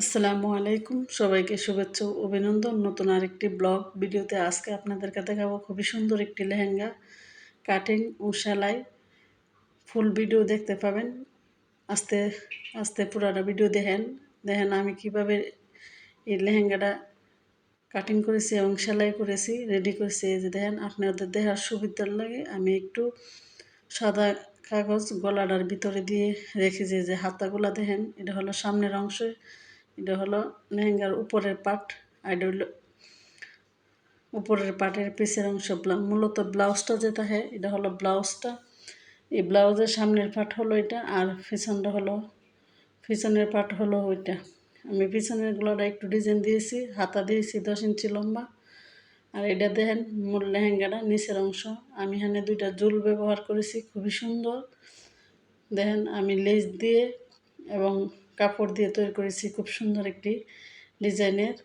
আসসালামু আলাইকুম। সবাইকে শুভেচ্ছা অভিনন্দন। নতুন আরেকটি ব্লগ ভিডিওতে আজকে আপনাদেরকে দেখাবো খুবই সুন্দর একটি লেহেঙ্গা, কাটিং ও সেলাই। ফুল ভিডিও দেখতে পাবেন। আস্তে আস্তে পুরাটা ভিডিও দেখেন। দেখেন আমি কীভাবে এই লেহেঙ্গাটা কাটিং করেছি এবং সেলাই করেছি রেডি করেছি। এই যে দেখেন, আপনাদের দেখার সুবিধার লাগে। আমি একটু সাদা কাগজ গলাটার ভিতরে দিয়ে রেখেছি যে হাতাগুলা দেখেন, এটা হলো সামনের অংশ। এটা হলো লেহেঙ্গার উপরের পার্ট আর এটা হলো উপরের পাটের পিসের অংশ মূলত ব্লাউজটা যেটা হয়, এটা হলো ব্লাউজটা। এই ব্লাউজের সামনের পাট হলো এটা, আর পিছনটা হলো, পিছনের পাট হলো ওইটা। আমি পিছনের গুলোটা একটু ডিজাইন দিয়েছি, হাতা দিয়েছি দশ ইঞ্চি লম্বা। আর এটা দেখেন, মূল লেহেঙ্গাটা নিচের অংশ। আমি এখানে দুইটা জুল ব্যবহার করেছি, খুবই সুন্দর। দেখেন, আমি লেজ দিয়ে এবং কাপড় দিয়ে তৈরি করেছি খুব সুন্দর একটি ডিজাইনের।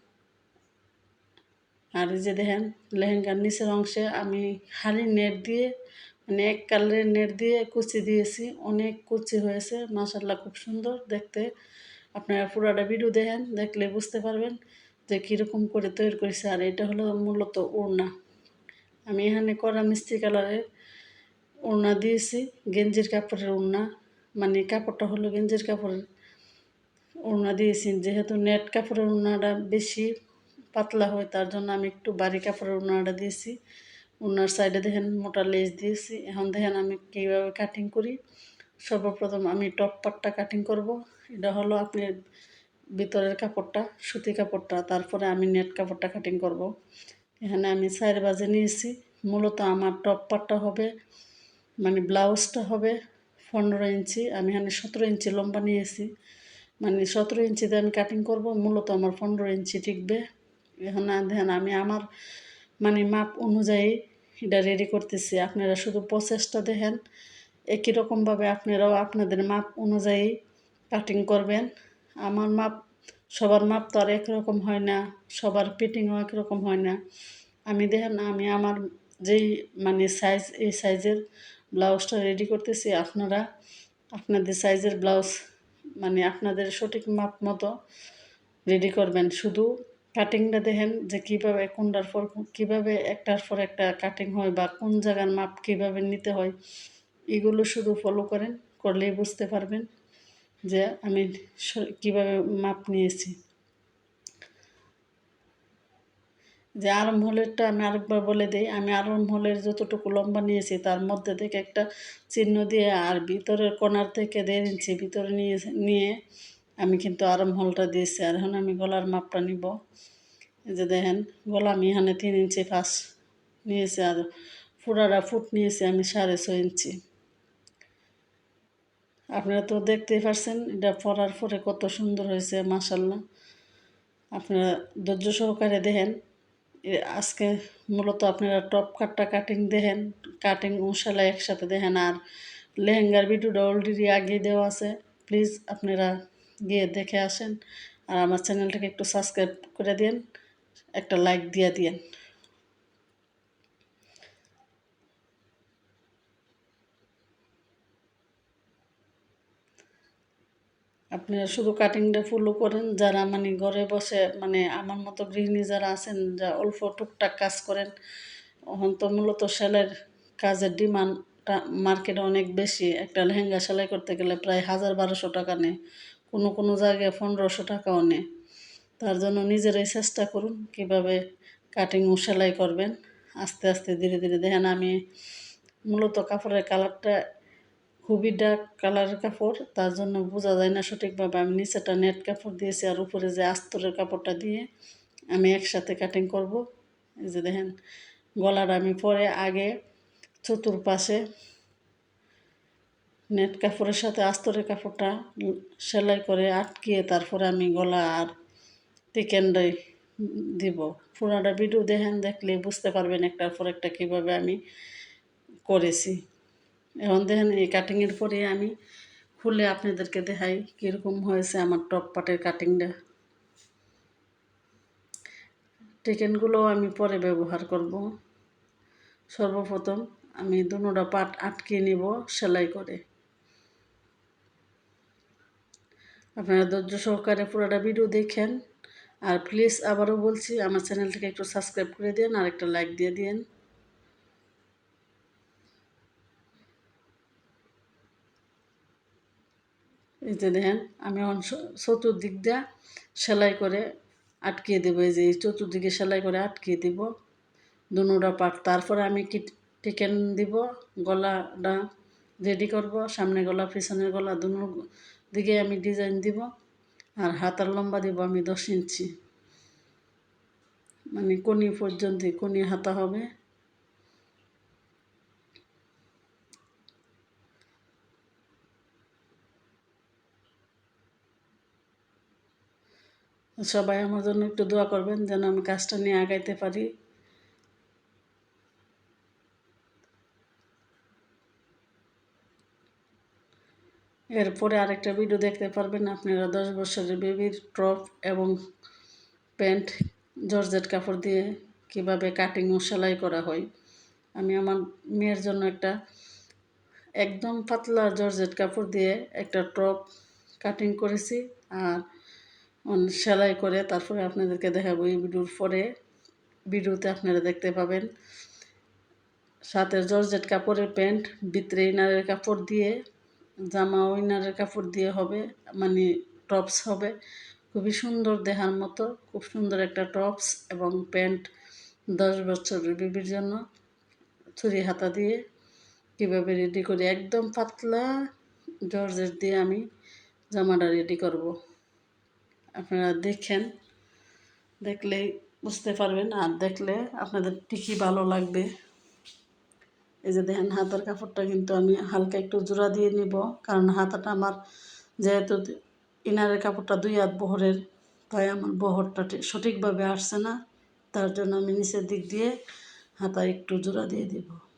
আর এই যে দেখেন, লেহেঙ্গার নিচের অংশে আমি খালি নেট দিয়ে মানে এক কালারের নেট দিয়ে কুচি দিয়েছি। অনেক কুচি হয়েছে মাসাল্লাহ খুব সুন্দর দেখতে। আপনারা পুরাটা ভিডিও দেখেন, দেখলে বুঝতে পারবেন যে কীরকম করে তৈরি করেছে। আর এটা হলো মূলত ওড়না। আমি এখানে করা মিষ্টি কালারের ওড়না দিয়েছি, গেঞ্জির কাপড়ের ওড়না। মানে কাপড়টা হলো গেঞ্জির কাপড়ের। ওড়না দিয়েছি যেহেতু নেট কাপড়ের ওড়নাটা বেশি পাতলা হয়, তার জন্য আমি একটু বাড়ি কাপড়ের ওড়নাটা দিয়েছি। ওনার সাইডে দেখেন মোটা লেস দিয়েছি। এখন দেখেন আমি কীভাবে কাটিং করি। সর্বপ্রথম আমি টপ পাটটা কাটিং করব। এটা হলো আপনি ভিতরের কাপড়টা, সুতি কাপড়টা, তারপরে আমি নেট কাপড়টা কাটিং করব। এখানে আমি চার বাজে নিয়েছি। মূলত আমার টপ পাটটা হবে মানে ব্লাউজটা হবে পনেরো ইঞ্চি। আমি এখানে সতেরো ইঞ্চি লম্বা নিয়েছি। মানে সতেরো ইঞ্চিতে আমি কাটিং করব, মূলত আমার পনেরো ইঞ্চি টিকবে। এখন দেখেন আমি আমার মানে মাপ অনুযায়ী এটা রেডি করতেছি। আপনারা শুধু প্রসেসটা দেখেন, একই রকমভাবে আপনারাও আপনাদের মাপ অনুযায়ী কাটিং করবেন। আমার মাপ, সবার মাপ তো আর একরকম হয় না, সবার ফিটিংও একরকম হয় না। আমি দেখেন, আমি আমার যেই মানে সাইজ এই সাইজের ব্লাউজটা রেডি করতেছি, আপনারা আপনাদের সাইজের ব্লাউজ মানে আপনাদের সঠিক মাপ মতো রেডি করবেন। শুধু কাটিংটা দেখেন যে কীভাবে কোনটার পর কীভাবে একটার পর একটা কাটিং হয় বা কোন জায়গার মাপ কীভাবে নিতে হয়, এগুলো শুধু ফলো করেন, করলেই বুঝতে পারবেন যে আমি কীভাবে মাপ নিয়েছি। যে আরম হোলেরটা আমি আরেকবার বলে দিই, আমি আরম যতটুকু লম্বা নিয়েছি, তার মধ্যে থেকে একটা চিহ্ন দিয়ে আর ভিতরের কোনার থেকে দেড় ইঞ্চি ভিতরে নিয়ে নিয়ে আমি কিন্তু আরম হোলটা দিয়েছি। আর এখন আমি গলার মাপটা নিব। যে দেখেন গলা আমি এখানে তিন ইঞ্চি ফাঁস নিয়েছি আর ফুরারা ফুট নিয়েছি আমি সাড়ে ছয় ইঞ্চি। আপনারা তো দেখতেই পারছেন, এটা পরার পরে কত সুন্দর হয়েছে মাসাল্লাহ আপনারা ধৈর্য সহকারে দেখেন আজকে মূলত আপনারা টপ কাটটা কাটিং দেখেন কাটিং ও সেলাই একসাথে দেখেন আর লেহেঙ্গার ভিডিওটা অলরেডি আগে দেওয়া আছে। প্লিজ আপনারা গিয়ে দেখে আসেন। আর আমার চ্যানেলটাকে একটু সাবস্ক্রাইব করে দিন একটা লাইক দিয়ে দিন আপনারা শুধু কাটিংটা ফুলও করেন, যারা মানে ঘরে বসে মানে আমার মতো গৃহিণী যারা আছেন, যা অল্প টুকটাক কাজ করেন, এখন তো মূলত সেলের কাজের ডিমান্ডটা মার্কেটে অনেক বেশি। একটা লেহেঙ্গা সেলাই করতে গেলে প্রায় হাজার বারোশো টাকা নেয়, কোনো কোনো জায়গায় পনেরোশো টাকাও নেয়। তার জন্য নিজেরাই চেষ্টা করুন কীভাবে কাটিং ও সেলাই করবেন। আস্তে আস্তে ধীরে ধীরে দেখেন আমি মূলত কাপড়ের কালারটা খুবই ডার্ক কালারের কাপড়, তার জন্য বোঝা যায় না সঠিকভাবে। আমি নিচেটা নেট কাপড় দিয়েছি আর উপরে যে আস্তরের কাপড়টা দিয়ে আমি একসাথে কাটিং করব। এই যে দেখেন গলাটা আমি পরে আগে চতুর্পাশে নেট কাপড়ের সাথে আস্তরের কাপড়টা সেলাই করে আটকিয়ে তারপরে আমি গলা আর টিকেনটাই দিব। পুরাটা ভিডিও দেখেন, দেখলে বুঝতে পারবেন একটার পর একটা কীভাবে আমি করেছি। এখন দেখেন এই কাটিংয়ের পরে আমি খুলে আপনাদেরকে দেখাই কীরকম হয়েছে আমার টপ পাটের কাটিংটা টেকেনগুলো আমি পরে ব্যবহার করব। সর্বপ্রথম আমি দুনোটা পাট আটকে নিব সেলাই করে। আপনারা ধৈর্য সহকারে পুরোটা ভিডিও দেখেন। আর প্লিজ আবারও বলছি, আমার চ্যানেলটাকে একটু সাবস্ক্রাইব করে দিন আর একটা লাইক দিয়ে দিন। এই যে দেখেন, আমি চতুর্দিক দিয়ে সেলাই করে আটকিয়ে দেবো, এই যে চতুর্দিকে সেলাই করে আটকিয়ে দিব। দুনোটা পাট, তারপরে আমি কি টিকেন দিব, গলাটা রেডি করব, সামনে গলা, পিছনের গলা দুনো দিকে আমি ডিজাইন দিব, আর হাতার লম্বা দিব আমি দশ ইঞ্চি। মানে কোনি পর্যন্ত কোনি হাতা হবে। সবাই আমার জন্য একটু দোয়া করবেন যেন আমি কাজটা নিয়ে আগাইতে পারি। এরপরে আরেকটা ভিডিও দেখতে পারবেন, আপনারা দশ বছরের বেবির টপ এবং প্যান্ট জর্জেট কাপড় দিয়ে কীভাবে কাটিং ও সেলাই করা হয়। আমি আমার মেয়ের জন্য একটা একদম পাতলা জর্জেট কাপড় দিয়ে একটা টপ কাটিং করেছি, আর সেলাই করে তারপরে আপনাদেরকে দেখাবো এই ভিডিওর পরে। ভিডিওতে আপনারা দেখতে পাবেন সাথে জর্জেট কাপড়ের প্যান্ট, ভিতরে ইনারের কাপড় দিয়ে, জামা ইনারের কাপড় দিয়ে হবে মানে টপস হবে। খুবই সুন্দর দেহার মতো, খুব সুন্দর একটা টপস এবং প্যান্ট দশ বছরের বেবির জন্য ছুরি হাতা দিয়ে কীভাবে রেডি করি, একদম পাতলা জর্জেট দিয়ে আমি জামাটা রেডি করব। আপনারা দেখেন, দেখলেই বুঝতে পারবেন। আর দেখলে আপনাদের ঠিকই ভালো লাগবে। এই যে দেখেন, হাতার কাপড়টা কিন্তু আমি হালকা একটু জোড়া দিয়ে নিব। কারণ হাতাটা আমার যেহেতু ইনারের কাপড়টা দুই হাত বহরের, তাই আমার বহরটা ঠিক- সঠিকভাবে আসছে না। তার জন্য আমি নিচের দিক দিয়ে হাতা একটু জোড়া দিয়ে দিব।